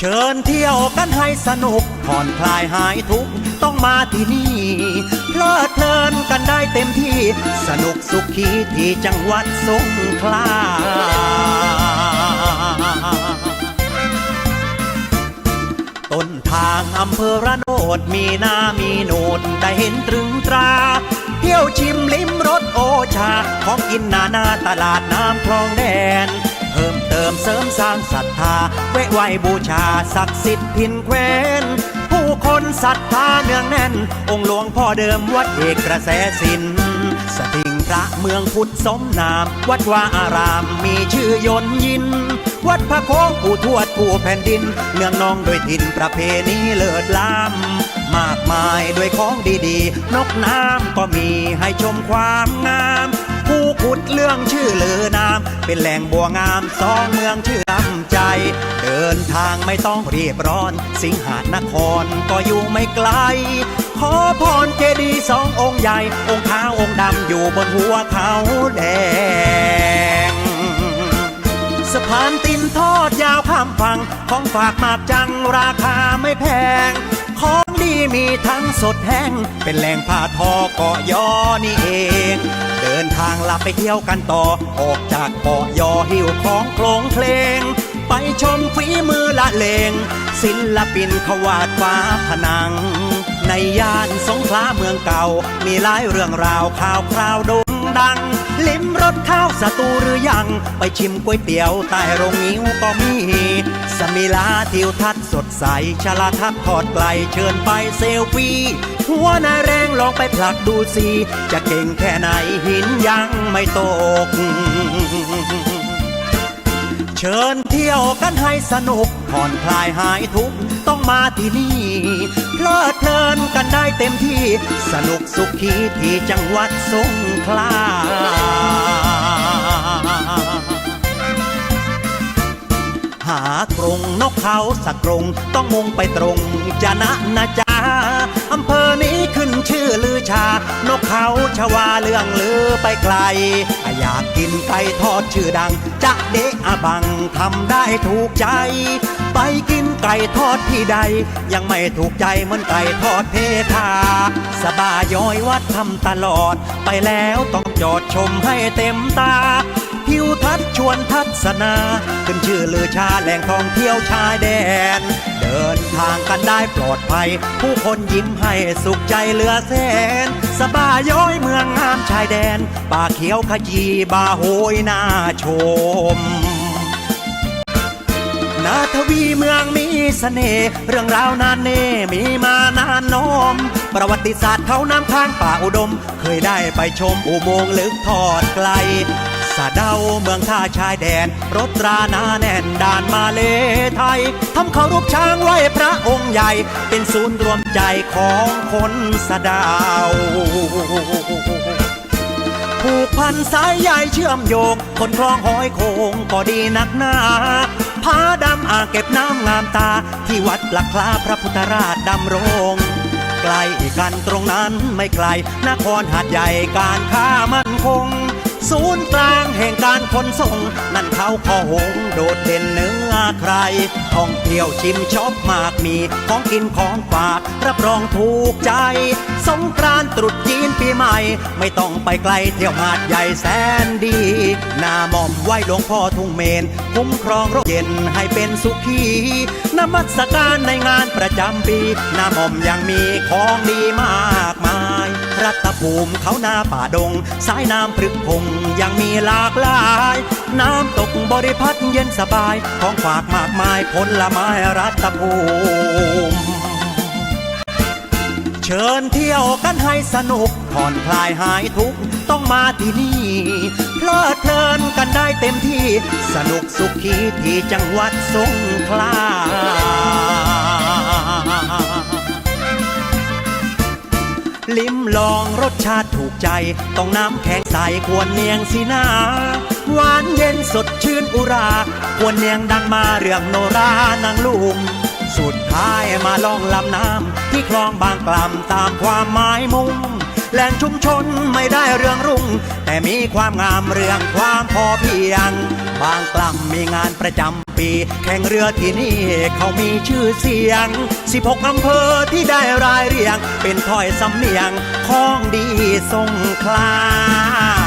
เชิญเที่ยวกันให้สนุกผ่อนคลายหายทุกข์ต้องมาที่นี่เพลิดเพลินกันได้เต็มที่สนุกสุขีที่จังหวัดสงขลาต้นทางอำเภอระโนดมีนามีโนดได้เห็นตรึงตราเที่ยวชิมลิ้มรสโอชา ของกินนานาตลาดน้ำคลองแดน เติมเสริมสร้างศรัทธาเวไหวบูชาศักดิ์สิทธิ์พินแควนผู้คนศรัทธาเนืองแน่น องค์หลวงพ่อเดิมวัดเอกกระแสสินสถิงพระเมืองพุทธสมนาม วัดวาอารามมีชื่อยนยิน วัดพระโค้งผู้ทวดผู้แผ่นดิน เมืองนองโดวยถิ่นประเพณีเลิศล้ำมากมายด้วยของดีๆ นกน้ำก็มีให้ชมความงาม ผู้ขุดเรื่องชื่อเลือนาม เป็นแหล่งบัวงามสองเมืองชื่อมใจ เดินทางไม่ต้องรีบร้อน สิงหานครก็อยู่ไม่ไกล ขอพรเจดีสององค์ใหญ่ องค์ขาวองค์ดำอยู่บนหัวเขาแดง สะพานตินทอดยาวข้ามฝั่งของฝากมากจังราคาไม่แพง ที่มีทั้งสดแห้ง เป็นแหล่งผ้าทอเกาะยอนี่เอง เดินทางลับไปเที่ยวกันต่อ ออกจากเกาะยอหิวของโคลงเพลง ไปชมฝีมือละเลง ศิลปินขวาดฟ้าผนัง ในย่านสงขลาเมืองเก่า มีหลายเรื่องราวข่าวคราวโด ดัง ลิ้มรสข้าวสตูหรือยัง ไปชิมก๋วยเตี๋ยวใต้โรงงิ้วก็มี สมิลาทิวทัศน์สดใสชลาทัศน์ทอดไกลเชิญไปเซลฟี่หัวนายแรงลองไปผลักดูสิ จะเก่งแค่ไหนหินยังไม่ตก เชิญเที่ยวกันให้สนุกผ่อนคลายหายทุกข์ ต้องมาที่นี่เพลิดเพลินกันได้เต็มที่สนุกสุขีที่จังหวัดสงขลาหากรงนกเขาสักกรงต้องมุ่งไปตรงจะนะนะจ๊ะอำเภอนี้ขึ้นชื่อลือชา นกเขาชวาเรื่องลือไปไกล อยากกินไก่ทอดชื่อดัง จะเดะอบังทำได้ถูกใจ ไปกิน ก่ทอดที่ใด ยังไม่ถูกใจเหมือนไก่ทอดเพทาสบายย้อยวัดทำตลอด ไปแล้วต้องจอดชมให้เต็มตาทิวทัศน์ชวนทัศนา ขึ้นชื่อลือชาแหล่งท่องเที่ยวชายแดน เดินทางกันได้ปลอดภัย ผู้คนยิ้มให้สุขใจเหลือแสน สบายย้อยเมืองงามชายแดน ป่าเขียวขจีบาโหยน่าชม นาทวีเมืองมีเสน่ห์เรื่องราวนานเน่มีมานานน้มประวัติศาสตร์เขาน้ำค้างป่าอุดม เคยได้ไปชมอุโมงค์ลึกทอดไกลสะเดาเมืองท่าชายแดนรถตราหนาแน่นด่านมาเลไทยทำเคารพช้างไหวพระองค์ใหญ่ เป็นศูนย์รวมใจของคนสะเดาผูกพันสายใยเชื่อมโยง คนคลองหอยโคงก็ดีนักหนา ผาดำอ่างเก็บน้ำงามตา ที่วัดหลักคลาพระพุทธราชดำรงใกล้กันตรงนั้นไม่ไกลนครหาดใหญ่การค้ามั่นคง ศูนย์กลางแห่งการขนส่ง นั่นเขาขอหงโดดเด่นเนื้อใคร ท่องเที่ยวชิมช็อปมากมี ของกินของฝากรับรองถูกใจ สงกรานต์ตรุษจีนปีใหม่ ไม่ต้องไปไกลเที่ยวหาดใหญ่แสนดี หน้าหม่อมไหวหลวงพ่อทุ่งเมนคุ้มครองร่มเย็นให้เป็นสุขีนมัสการในงานประจำปี หน้าหม่อมยังมีของดีมาก รัตภูมิเขานาป่าดง สายน้ำพรึกพงยังมีหลากหลาย น้ำตกบริพัตรเย็นสบาย ของฝากมากมายผลไม้รัตภูมิเชิญเที่ยวกันให้สนุกผ่อนคลายหายทุกข์ต้องมาที่นี่เพลิดเพลินกันได้เต็มที่ สนุกสุขีที่จังหวัดสงขลา ลิ้มลองรสชาติถูกใจ ต้องน้ำแข็งใสควรเนียงสินาหวานเย็นสดชื่นอุรา ควรเนียงดังมาเรื่องโนรานางลุงสุดท้ายมาล่องลำน้ำที่คลองบางกล่ำตามความหมายมุ่งแหล่งชุมชนไม่ได้เรื่องรุ่ง แต่มีความงามเรื่องความพอเพียง บางกล่ำมีงานประจำปี แข่งเรือที่นี่เขามีชื่อเสียง 16 อำเภอที่ได้รายเรียง เป็นถ้อยสำเนียงของดีทรงคลา